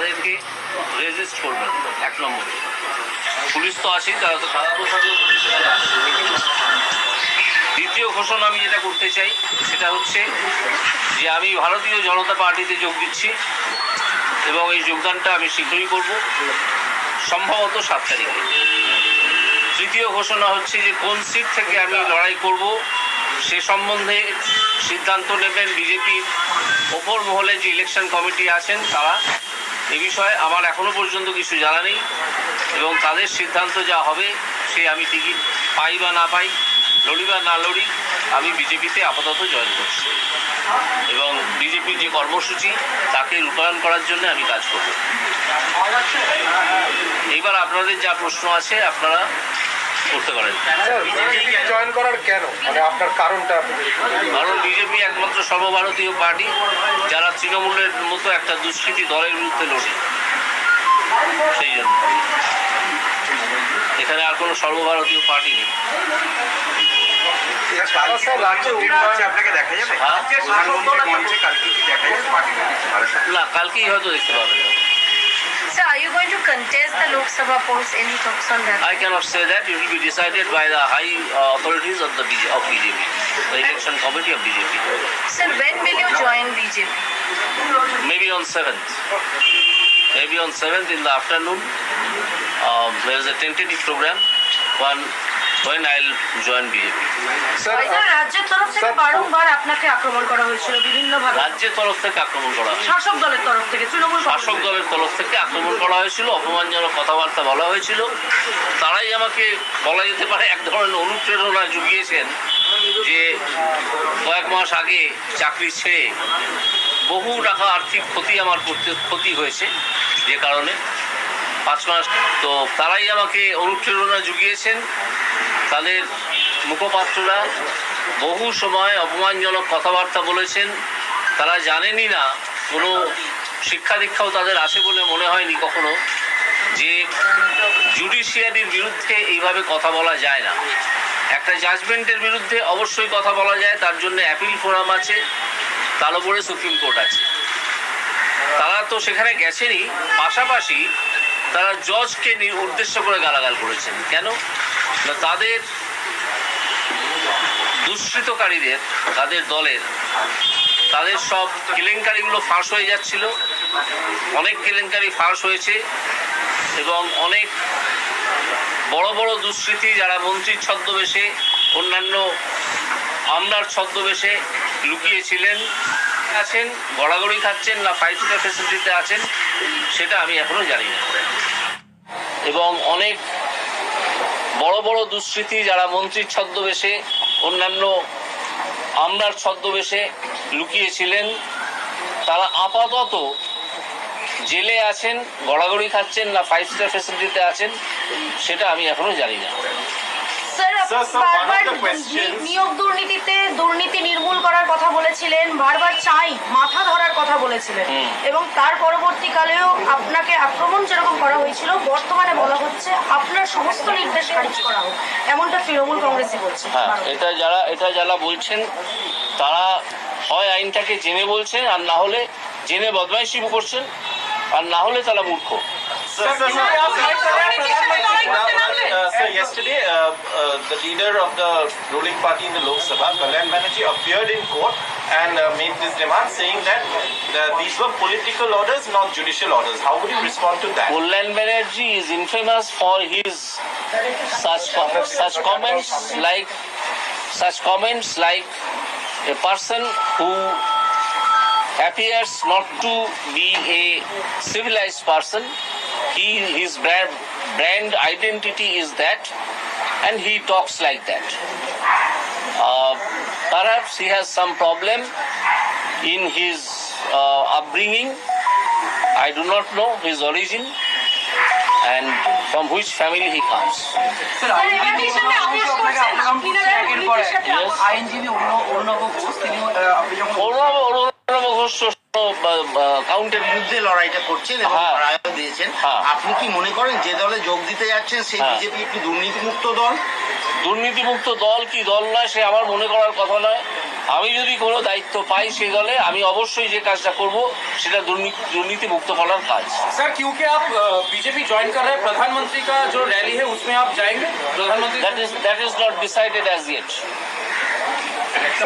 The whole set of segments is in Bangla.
তাদেরকে রেজিস্ট করবেন। এক নম্বরে। পুলিশ তো আছেই তারা তো পোশাকেও দ্বিতীয় ঘোষণা আমি যেটা করতে চাই, সেটা হচ্ছে যে আমি ভারতীয় জনতা পার্টিতে যোগ দিচ্ছি এবং এই যোগদানটা আমি শীঘ্রই করব, সম্ভবত সাত তারিখে। তৃতীয় ঘোষণা হচ্ছে যে কোন সিট থেকে আমি লড়াই করব, সে সম্বন্ধে সিদ্ধান্ত নেবেন বিজেপির ওপর মহলে যে ইলেকশন কমিটি আছেন, তারা। এ বিষয়ে আমার এখনও পর্যন্ত কিছু জানা নেই এবং তাদের সিদ্ধান্ত যা হবে, সে আমি টিকিট পাই বা না পাই, লড়ি বা না লড়ি, আমি বিজেপিতে আপাতত জয়েন করছি। এবং বিজেপির যে কর্মসূচি, তাকে রূপায়ণ করার জন্য আমি কাজ করব। এইবার আপনাদের যা প্রশ্ন আছে, আপনারা করতে পারেন। বিজেপি জয়েন করার কেন? মানে আপনার কারণটা। কারণ বিজেপি একমাত্র সর্বভারতীয় পার্টি যারা তৃণমূলের মতো একটা দুষ্কৃতী দলের বিরুদ্ধে লড়ে। সেই জন্য। এখানে আর কোনো সর্বভারতীয় পার্টি নেই। দাদা স্যার রাজ্যে উন্নয়ন আপনাকে দেখা যাবে? প্রধানমন্ত্রীর মঞ্চে কালকে কি দেখা যাবে? না কালকেই হয়তো দেখতে পাবেন। Sir, are you going to contest the Lok Sabha post? Any on that? I cannot say that. It will be decided by the high uh, authorities of the BJ, of BJP, the election committee of BJP. Sir, when will you join BJP? Maybe on 7th. Maybe on 7th in the afternoon. Um, there is a tentative program. One when I'll join BJP. Sir রাজ্যের তরফ থেকে বারংবার আপনাকে আক্রমণ করা হয়েছিল বিভিন্ন ভাবে রাজ্যের তরফ থেকে আক্রমণ করা হয় শাসক দলের তরফ থেকে তৃণমূল শাসক দলের তরফ থেকে আক্রমণ করা হয়েছিল অপমানজনক কথাবার্তা বলা হয়েছিল। তারাই আমাকে বলা যেতে পারে এক ধরনের অনুপ্রেরণা জুগিয়েছেন যে কয়েক মাস আগে চাকরি ছেড়ে বহু টাকা আর্থিক ক্ষতি আমার করতে ক্ষতি হয়েছে যে কারণে। পাঁচ মাস তো তারাই আমাকে অনুপ্রেরণা জুগিয়েছেন তাদের মুখপাত্ররা বহু সময় অপমানজনক কথাবার্তা বলেছেন। তারা জানেনই না, কোনো শিক্ষা দীক্ষাও তাদের আছে বলে মনে হয়নি কখনো যে জুডিশিয়ারির বিরুদ্ধে এইভাবে কথা বলা যায় না। একটা জাজমেন্টের বিরুদ্ধে অবশ্যই কথা বলা যায়, তার জন্য অ্যাপিল ফোরাম আছে, তার উপরে সুপ্রিম কোর্ট আছে। তারা তো সেখানে গেছেনই, পাশাপাশি তারা জজকে নি- উদ্দেশ্য করে গালাগাল করেছেন। কেন? তাদের দুষ্কৃতকারীদের তাদের দলের, তাদের সব কেলেঙ্কারিগুলো ফাঁস হয়ে যাচ্ছিল। অনেক কেলেঙ্কারি ফাঁস হয়েছে এবং অনেক বড় বড় দুষ্কৃতি, যারা মন্ত্রীর ছদ্মবেশে, অন্যান্য আমলার ছদ্মবেশে লুকিয়েছিলেন, আছেন, গড়াগড়ি খাচ্ছেন না ফাইভ স্টার ফেসিলিটিতে আছেন, সেটা আমি এখনও জানি না। এবং অনেক বড় বড় দুষ্কৃতি, যারা মন্ত্রীর ছদ্মবেশে, অন্যান্য আমরার ছদ্মবেশে লুকিয়েছিলেন, তারা আপাতত জেলে আছেন, গড়াগড়ি খাচ্ছেন না ফাইভ স্টার ফেসিলিটিতে আছেন, সেটা আমি এখনও জানি না। বারবার নিয়োগ দুর্নীতিতে দুর্নীতি নির্মূল করার কথা বলেছিলেন বারবার চাই মাথা ধরার কথা বলেছিলেন। এবং তার পরবর্তীকালেও আপনাকে আক্রমণ যেরকম করা হয়েছিল বর্তমানে বলা হচ্ছে আপনার সমস্ত নির্দেশ খারিজ করা হোক। এমনটা তৃণমূল কংগ্রেসই বলছে। হ্যাঁ এটা যারা এটা যারা বলছেন তারা হয় আইনটাকে জেনে বলছেন আর না হলে জেনে বদমাইশি করছেন আর না হলে তারা মূর্খ। Sir, sir, sir, uh, sir, yesterday, uh, uh, the leader of the ruling party in the Lok Sabha, Kalyan Banerjee, appeared in court and uh, made this demand saying that uh, these were political orders, not judicial orders. How would you respond to that? Kullan Banerjee is infamous for his such com- such comments like such comments like a person who appears not to be a civilized person. He his brand brand identity is that, and he talks like that. Uh, perhaps he has some problem in his uh, upbringing. I do not know his origin and from which family he comes. Yes. Ghosh তিনি আহ, আপনি যখন অরুণাভ অরুণাভ ঘোষ কাউন্টের বিরুদ্ধে লড়াইটা করছেন এবং হ্যাঁ। রায়ও দিয়েছেন হ্যাঁ। আপনি কি মনে করেন যে দলে যোগ দিতে যাচ্ছেন সেই হ্যাঁ। বিজেপি একটি দুর্নীতিমুক্ত দল দুর্নীতিমুক্ত দল কি দল নয় সে আমার মনে করার কথা নয় আমি যদি কোনো দায়িত্ব পাই সেই দলে আমি অবশ্যই যে কাজটা করব সেটা দুর্নীতি দুর্নীতি মুক্ত করার কাজ सर क्योंकि आप बीजेपी ज्वाइन कर रहे हैं प्रधानमंत्री का जो रैली है उसमें आप जाएंगे प्रधानमंत्री that is that is not decided as yet হ্যাঁ?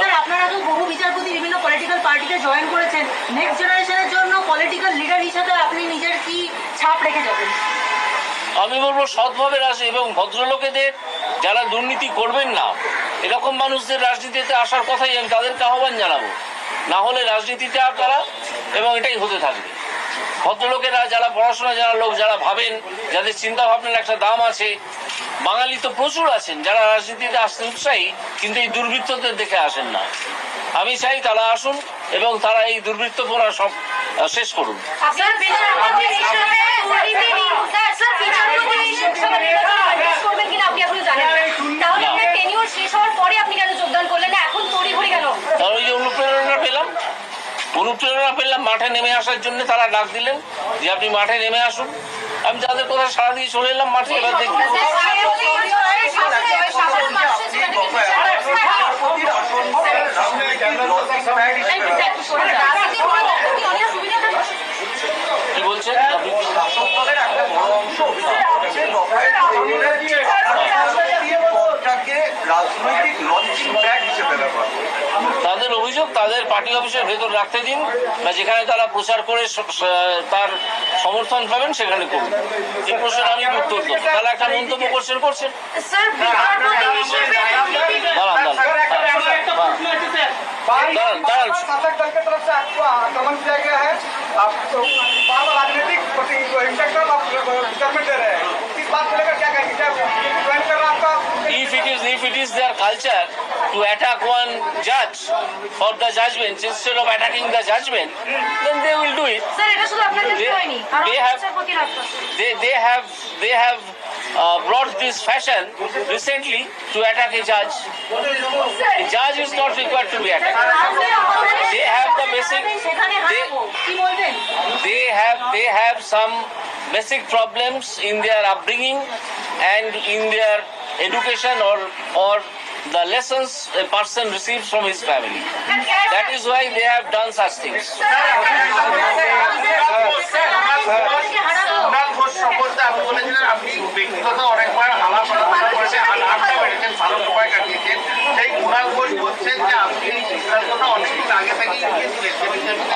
sir আপনারা তো বহু বিচারপতি বিভিন্ন পলিটিক্যাল পার্টিতে জয়েন করেছেন। নেক্সট জেনারেশনের জন্য পলিটিক্যাল লিডার হিসেবে আপনি নিজের কি ছাপ রেখে যাবেন? আমি বলব সৎভাবে রাজ এবং ভদ্রলোকেদের যারা দুর্নীতি করবেন না এরকম মানুষদের রাজনীতিতে আসার কথাই আমি তাদেরকে আহ্বান জানাব। না হলে রাজনীতিতে আর তারা এবং এটাই হতে থাকবে। ভদ্রলোকেরা যারা পড়াশোনা যারা লোক যারা ভাবেন যাদের চিন্তা ভাবনার একটা দাম আছে বাঙালি তো প্রচুর আছেন, যারা রাজনীতিতে আসতে উৎসাহী, কিন্তু এই দুর্বৃত্তদের দেখে আসেন না। আমি চাই তারা আসুন এবং তারা এই দুর্বৃত্ত দুর্বৃত্তপনা সব শেষ করুন স্যার বিচারপতি হিসেবে স্যার স্যার বিচারপতি হিসেবে জিজ্ঞেস করবেন কিনা আপনি এখনও জানেন না। তাহলে আপনার টেনিওর শেষ হওয়ার পরে আপনি কেন যোগদান করলেন না এখন তড়িঘড়ি কেন তার ওই যে অনুপ্রেরণা পেলাম অনুপ্রেরণা পেলাম মাঠে নেমে আসার জন্য তারা ডাক দিলেন যে আপনি মাঠে নেমে আসুন। আমি তাদের কথা সারা দিয়ে চলে এলাম, মাঠে এবার দেখি রাজনৈতিক লঞ্চিং তাদের অভিযোগ তাদের পার্টি অফিসের ভেতর রাখতে দিন বা যেখানে তারা প্রচার করে তার সমর্থন পাবেন সেখানে করুন। এই প্রশ্নের আমি উত্তর দেবো। তাহলে একটা মন্তব্য করছেন করছেন। দাঁড়ান দাঁড়ান। দাঁড়ান If it is if it is their culture to attack one judge for the judgment instead of attacking the judgment, then they will do it. Sir, they, they have they, they have they have brought this fashion recently to attack a judge. The judge is not required to be attacked. They have the basic. They, they have they have some basic problems in their upbringing and in their education or or the lessons a person receives from his family. That is why they have done such things. সম্পর্কে আপনি বলেছিলেন আপনি ব্যক্তিগত অনেকবার আলোচনা করেছেন আর ভালো সময় কাটিয়েছেন। সেই কুণাল ঘোষ বলছেন যে আপনি সিদ্ধান্তটা অনেকদিন আগে থেকেই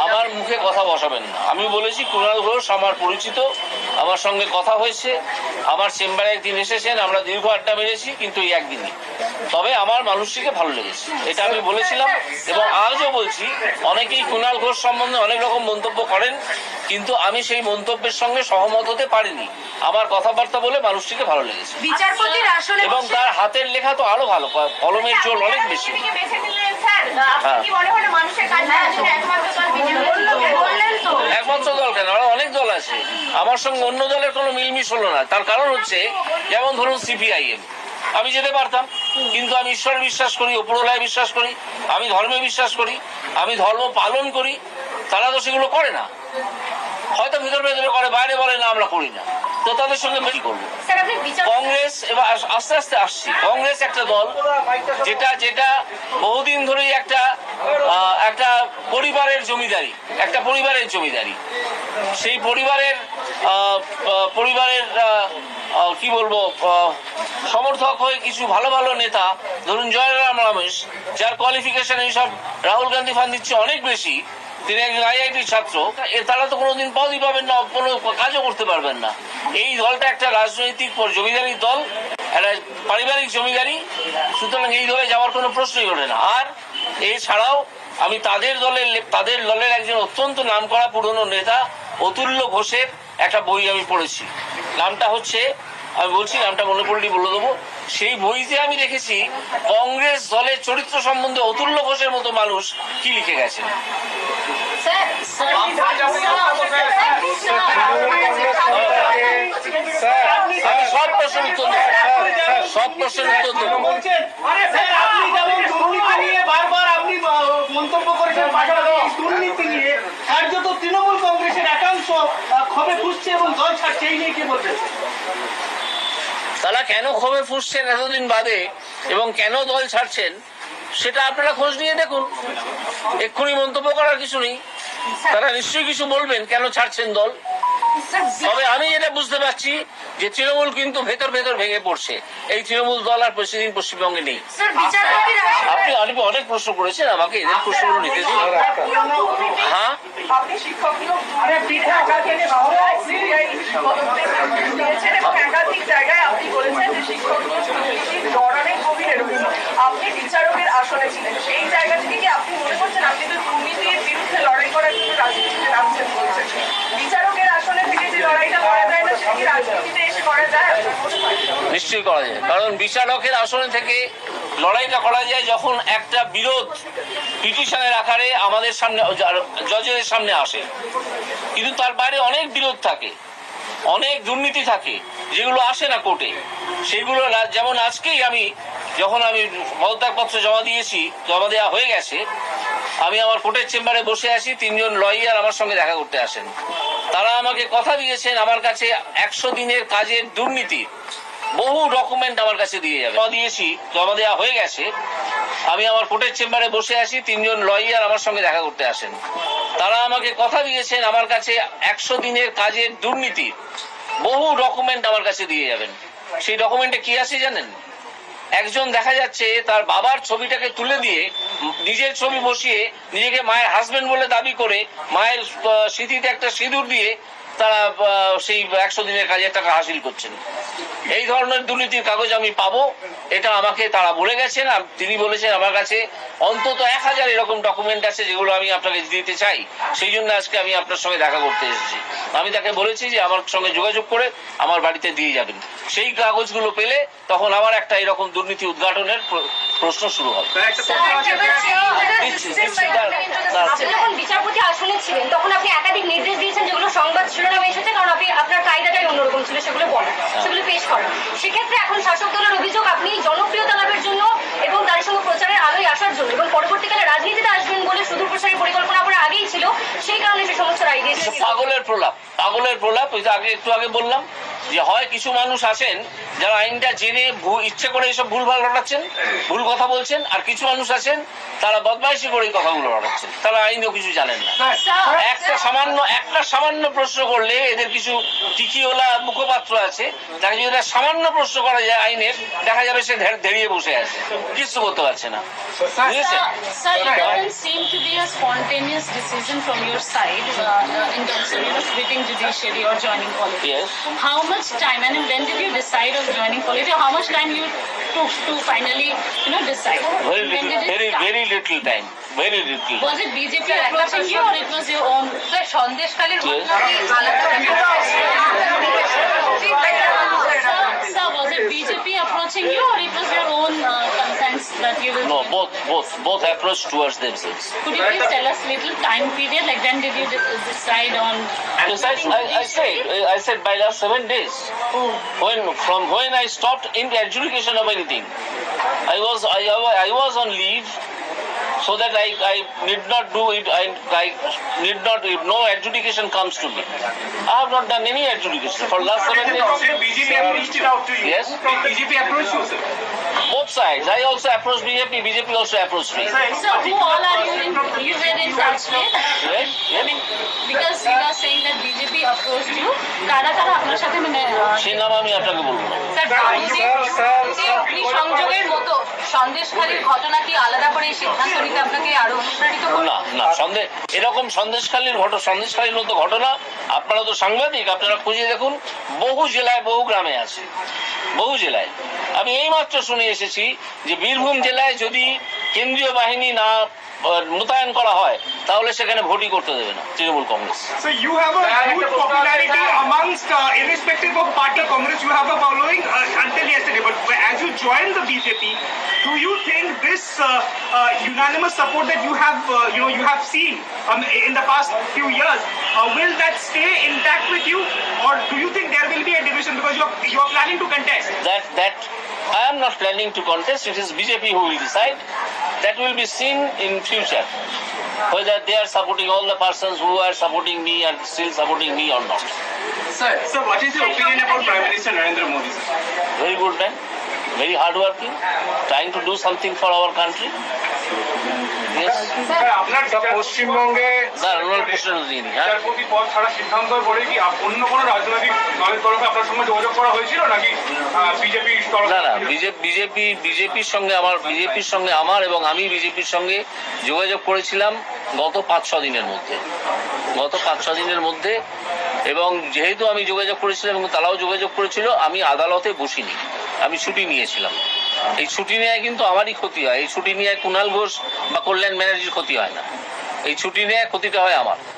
আমার মুখে কথা বসাবেন না। আমি বলেছি, কুণাল ঘোষ আমার পরিচিত, আমার সঙ্গে কথা হয়েছে। আমার চেম্বারে একদিন এসেছেন, আমরা দীর্ঘ আড্ডা মেরেছি, কিন্তু এই একদিনই। তবে আমার মানুষটিকে ভালো লেগেছে। এটা আমি বলেছিলাম, এবং আজও বলছি, অনেকেই কুণাল ঘোষ সম্বন্ধে অনেক রকম মন্তব্য করেন, কিন্তু আমি সেই মন্তব্যের সঙ্গে সহমত হতে পারিনি। আমার কথাবার্তা বলে মানুষটিকে ভালো লেগেছে। বিচারপতির আসলে এবং তার হাতের লেখা তো আরও ভালো কলমের জোর অনেক বেশি। হ্যাঁ। কি মনে হয় একমাত্র দল কেন? আরও অনেক দল আছে। আমার সঙ্গে অন্য দলের কোনো মিলমিশ হলো না। তার কারণ হচ্ছে যেমন ধরুন সিপিআইএম। আমি যেতে পারতাম কিন্তু আমি ঈশ্বরে বিশ্বাস করি ওপরওয়ালায় বিশ্বাস করি আমি ধর্মে বিশ্বাস করি আমি ধর্ম পালন করি তারা তো সেগুলো করে না। হয়তো ভিতর ভেতরে করে বাইরে বলে না আমরা করি না। তো তাদের সঙ্গে মিল করব। কংগ্রেস এবার আস্তে আস্তে আসছি। কংগ্রেস একটা দল যেটা যেটা বহুদিন ধরেই একটা একটা পরিবারের জমিদারি একটা পরিবারের জমিদারি। সেই পরিবারের পরিবারের কি বলব সমর্থক হয়ে কিছু ভালো ভালো নেতা ধরুন জয়রাম রমেশ যার কোয়ালিফিকেশন এইসব রাহুল গান্ধী ফান দিচ্ছে অনেক বেশি তিনি একজন আইআইটির ছাত্র। তারা তো কোনোদিন পদই পাবেন না, কোনো কাজও করতে পারবেন না। এই দলটা একটা রাজনৈতিক জমিদারি দল, একটা পারিবারিক জমিদারি। সুতরাং এই দলে যাওয়ার কোনো প্রশ্নই ওঠে না। আর এছাড়াও আমি তাদের দলের তাদের দলের একজন অত্যন্ত নামকরা পুরনো নেতা, অতুল্য ঘোষের একটা বই আমি পড়েছি। নামটা হচ্ছে আমি বলছি নামটা মনে পড়লেই বলে দেবো সেই বইতে আমি দেখেছি কংগ্রেস দলের চরিত্র সম্বন্ধে অতুল্য ঘোষের মতো মানুষ কি লিখে গেছেন আমি সব প্রশ্নের উত্তর সব প্রশ্নের উত্তর দেবো বলছেন আরে স্যার আপনি যেমন দুর্নীতি নিয়ে বারবার আপনি মন্তব্য করেছেন দুর্নীতি নিয়ে কার্যত তৃণমূল ফুসছে এবং দল ছাড়ছে এই নিয়ে কি বলবেন? তারা কেন ক্ষোভে ফুসছেন এতদিন বাদে এবং কেন দল ছাড়ছেন সেটা আপনারা খোঁজ নিয়ে দেখুন। এক্ষুনি মন্তব্য করার কিছু নেই। তারা নিশ্চয়ই কিছু বলবেন কেন ছাড়ছেন দল? তবে আমি এটা বুঝতে পারছি যে তৃণমূল কিন্তু ভেতর ভেতর ভেঙে পড়ছে। এই তৃণমূল দল আর প্রতিদিন পশ্চিমবঙ্গে নেই। আপনি অনেক অনেক প্রশ্ন করেছেন আমাকে এদের প্রশ্নগুলো নিতে দিন। হ্যাঁ? আপনি মানে বিচারকের আসনে ছিলেন। সেই জায়গা থেকে কি আপনি মনে করছেন আপনি তো দুর্নীতির বিরুদ্ধে লড়াই করার জন্য রাজনীতিতে নামছেন বলছেন? বিচারকের আসনে থেকে যে লড়াইটা করা যায় না সেটা রাজনীতিতে নিশ্চয়ই করা যায়। কারণ বিচারকের আসনে থেকে লড়াইটা করা যায় যখন একটা বিরোধ পিটিশনের আকারে আমাদের সামনে, জজের সামনে আসে। কিন্তু তার বাইরে অনেক বিরোধ থাকে, অনেক দুর্নীতি থাকে, যেগুলো আসে না কোর্টে। সেগুলো যেমন আজকেই আমি, যখন আমি পদত্যাগপত্র জমা দিয়েছি, জমা দেওয়া হয়ে গেছে, আমি আমার কোর্টের চেম্বারে বসে আছি, তিনজন লয়ার আমার সঙ্গে দেখা করতে আসেন। তারা আমাকে কথা দিয়েছেন আমার কাছে একশো দিনের কাজের দুর্নীতি। বহু ডকুমেন্ট আমার কাছে দিয়ে যাবে। দিয়েছি, জমা দেওয়া হয়ে গেছে। আমি আমার কোর্টের চেম্বারে বসে আছি, তিনজন লয়ার আমার সঙ্গে দেখা করতে আসেন। তারা আমাকে কথা দিয়েছেন আমার কাছে একশো দিনের কাজের দুর্নীতি। বহু ডকুমেন্ট আমার কাছে দিয়ে যাবেন। সেই ডকুমেন্টে কি আছে জানেন? একজন দেখা যাচ্ছে তার বাবার ছবিটাকে তুলে দিয়ে নিজের ছবি বসিয়ে নিজেকে মায়ের হাজবেন্ড বলে দাবি করে মায়ের স্মৃতিতে একটা সিঁদুর দিয়ে তারা সেই একশো দিনের কাজের টাকা হাসিল করছেন। এই ধরনের দুর্নীতির কাগজ আমি পাবো, এটা আমাকে তারা বলে গেছেন তিনি বলেছেন আমার কাছে অন্তত এক হাজার এরকম ডকুমেন্ট আছে যেগুলো আমি আপনাকে দিতে চাই। সেই জন্য আজকে আমি আপনার সঙ্গে দেখা করতে এসেছি। আমি তাকে বলেছি যে আমার সঙ্গে যোগাযোগ করে আমার বাড়িতে দিয়ে যাবেন। সেই কাগজগুলো পেলে তখন আবার একটা এরকম দুর্নীতি উদ্ঘাটনের প্রশ্ন শুরু হবে। যখন বিচারপতি আসনে ছিলেন তখন আপনি একাধিক নির্দেশ দিয়েছেন যেগুলো সংবাদ শিরোনামে এসেছে কারণ আপনি আপনার কায়দাটাই অন্যরকম ছিল সেগুলো বলা সেগুলো পেশ করা সেক্ষেত্রে এখন শাসক দলের অভিযোগ আপনি জনপ্রিয়তা লাভের জন্য এবং তার সঙ্গে প্রচারের আলোয় আসার জন্য এবং পরবর্তীকালে রাজনীতিতে আসবেন বলে সুদূর প্রসারী পরিকল্পনা আপনার আগেই ছিল সেই কারণে সে সমস্ত রায় দিয়েছেন পাগলের প্রলাপ পাগলের প্রলাপ ওই যে আগে একটু আগে বললাম যে হয় কিছু মানুষ আসেন যারা আইনটা জেনে ইচ্ছে করে এসব ভুলভাল রটাচ্ছেন ভুল কথা বলছেন আর কিছু মানুষ আছেন তারা বদমাইশি করে এই কথাগুলো রটাচ্ছেন। তারা আইনও কিছু জানেন না। একটা সামান্য একটা সামান্য প্রশ্ন করলে এদের কিছু টিকিওলা মুখপাত্র আছে যাকে যদি সামান্য প্রশ্ন করা যায় আইনের দেখা যাবে সে ধেরিয়ে বসে আছে। কিছু করতে পারছে না। Very little time very little. Was it BJP addressing you or it was your own? The sir, was it BJP approaching you or it was your own uh, that you. No, both, both, both approached towards themselves. Could you please tell us little time period, like when did you decide on... I, I said, uh, I said by last seven days. Oh. When, from when I stopped in the adjudication of anything. I was, I, I was on leave so that I, I need not do it. I, I need not. If no adjudication comes to me, I have not done any adjudication for last seven days. BJP have reached it out to you. Yes. Did BJP approach you, sir? Both sides. I also approached BJP. BJP also approached me. So who all are you in? You were in touch with? Right? I mean, because you are saying that BJP approached you, কারা কারা আপনার সাথে মানে সেই নাম আমি আপনাকে বলব না। সংযোগের মতো সন্দেশখালীর ঘটনা কি আলাদা করে সিদ্ধান্ত এরকম সন্দেশকালীন ঘটনা সন্দেশকালীন মতো ঘটনা, আপনারা তো সাংবাদিক, আপনারা খুঁজে দেখুন, বহু জেলায়, বহু গ্রামে আছে। বহু জেলায়। আমি এইমাত্র শুনে এসেছি যে বীরভূম জেলায় যদি কেন্দ্রীয় বাহিনী না মোতায়েন করা হয় তাহলে সেখানে ভোটই করতে দেবে না Trinamool Congress So you have a huge popularity amongst, uh, irrespective of party Congress, you have a following uh, until yesterday. But as you join the BJP, do you think this uh, uh, unanimous support that you have, uh, you know, you have seen um, in the past few years, uh, will that stay intact with you, or do you think there will be a division because you are you are planning to contest? that that I am not planning to contest. It is BJP who will decide. That will be seen in future. whether they are supporting all the persons who are supporting me and still supporting me or not. Sir, sir, what is your opinion about Prime Minister Narendra Modi? Sir? Very good man, very hardworking, trying to do something for our country. Sir পশ্চিমবঙ্গে হ্যাঁ। বিচারপতি পদ ছাড়া সিদ্ধান্তের পরে কি অন্য কোনো রাজনৈতিক দলের তরফে আপনার সঙ্গে যোগাযোগ করা হয়েছিল নাকি? বিজেপি না না বিজেপি বিজেপির সঙ্গে আমার বিজেপির সঙ্গে আমার এবং আমি বিজেপির সঙ্গে যোগাযোগ করেছিলাম গত পাঁচ ছ দিনের মধ্যে। গত পাঁচ ছ দিনের মধ্যে এবং যেহেতু আমি যোগাযোগ করেছিলাম এবং তারাও যোগাযোগ করেছিল আমি আদালতে বসিনি। আমি ছুটি নিয়েছিলাম। এই ছুটি নেয় কিন্তু আমারই ক্ষতি হয়। এই ছুটি নিয়ে কুণাল ঘোষ বা কল্যাণ ব্যানার্জির ক্ষতি হয় না। এই ছুটি নেয় ক্ষতিটা হয় আমার।